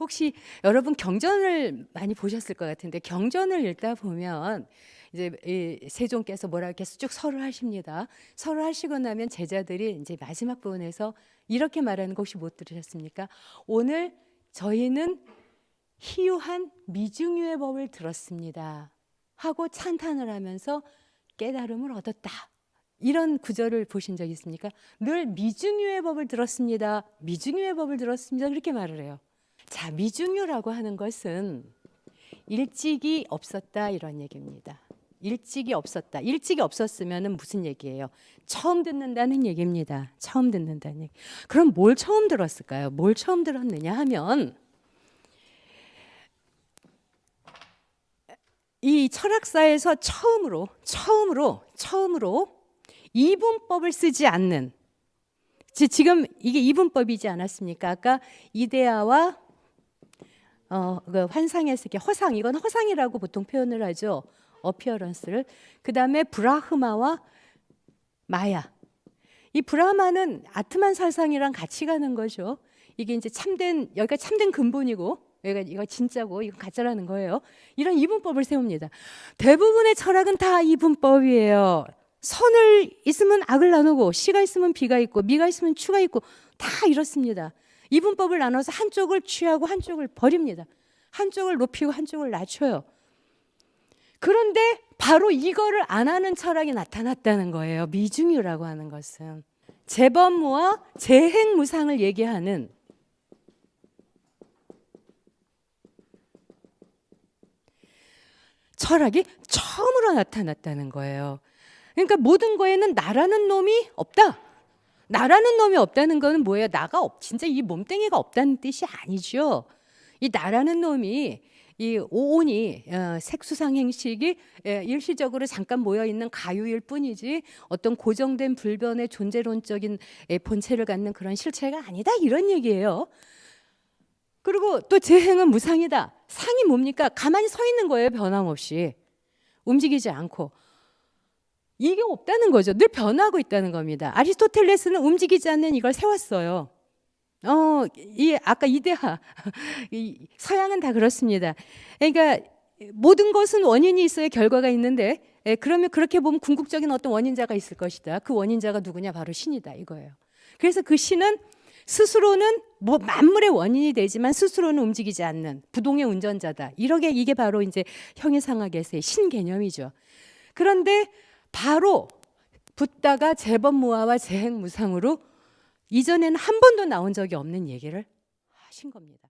혹시 여러분 경전을 많이 보셨을 것 같은데 경전을 읽다 보면 이제 이 세종께서 뭐라 이렇게 쭉 설을 하십니다. 설을 하시고 나면 제자들이 이제 마지막 부분에서 이렇게 말하는 거 혹시 못 들으셨습니까? 오늘 저희는 희유한 미중유의 법을 들었습니다. 하고 찬탄을 하면서 깨달음을 얻었다. 이런 구절을 보신 적 있습니까? 늘 미중유의 법을 들었습니다. 미중유의 법을 들었습니다. 그렇게 말을 해요. 자, 미중유라고 하는 것은 일찍이 없었다 이런 얘기입니다. 일찍이 없었다. 일찍이 없었으면 무슨 얘기예요? 처음 듣는다는 얘기입니다. 처음 듣는다는 얘기. 그럼 뭘 처음 들었을까요? 뭘 처음 들었느냐 하면 이 철학사에서 처음으로 처음으로 처음으로 이분법을 쓰지 않는 지- 지금 이게 이분법이지 않았습니까? 아까 이데아와 어, 그 환상에서 이렇게 허상 이건 허상이라고 보통 표현을 하죠. 어피어런스를 그 다음에 브라흐마와 마야. 이 브라마는 아트만 사상이랑 같이 가는 거죠. 이게 이제 참된 여기가 참된 근본이고 여기가 이거 진짜고 이거 가짜라는 거예요. 이런 이분법을 세웁니다. 대부분의 철학은 다 이분법이에요. 선을 있으면 악을 나누고 시가 있으면 비가 있고 미가 있으면 추가 있고 다 이렇습니다. 이분법을 나눠서 한쪽을 취하고 한쪽을 버립니다. 한쪽을 높이고 한쪽을 낮춰요. 그런데 바로 이거를 안 하는 철학이 나타났다는 거예요. 미중유라고 하는 것은 재범무와 재행무상을 얘기하는 철학이 처음으로 나타났다는 거예요. 그러니까 모든 거에는 나라는 놈이 없다. 나라는 놈이 없다는 거는 뭐예요? 나가 없, 진짜 이 몸뚱이가 없다는 뜻이 아니죠. 이 나라는 놈이 이 오온이 어, 색수상 행식이 예, 일시적으로 잠깐 모여 있는 가유일 뿐이지 어떤 고정된 불변의 존재론적인 예, 본체를 갖는 그런 실체가 아니다 이런 얘기예요. 그리고 또 재행은 무상이다. 상이 뭡니까? 가만히 서 있는 거예요 변함없이 움직이지 않고 이게 없다는 거죠. 늘 변하고 있다는 겁니다. 아리스토텔레스는 움직이지 않는 이걸 세웠어요. 어, 이 아까 이데아 이 서양은 다 그렇습니다. 그러니까 모든 것은 원인이 있어야 결과가 있는데 예, 그러면 그렇게 보면 궁극적인 어떤 원인자가 있을 것이다. 그 원인자가 누구냐? 바로 신이다 이거예요. 그래서 그 신은 스스로는 뭐 만물의 원인이 되지만 스스로는 움직이지 않는 부동의 운전자다. 이러게 이게 바로 이제 형이상학에서의 신 개념이죠. 그런데 바로 붓다가 재범무화와 재행무상으로 이전에는 한 번도 나온 적이 없는 얘기를 하신 겁니다.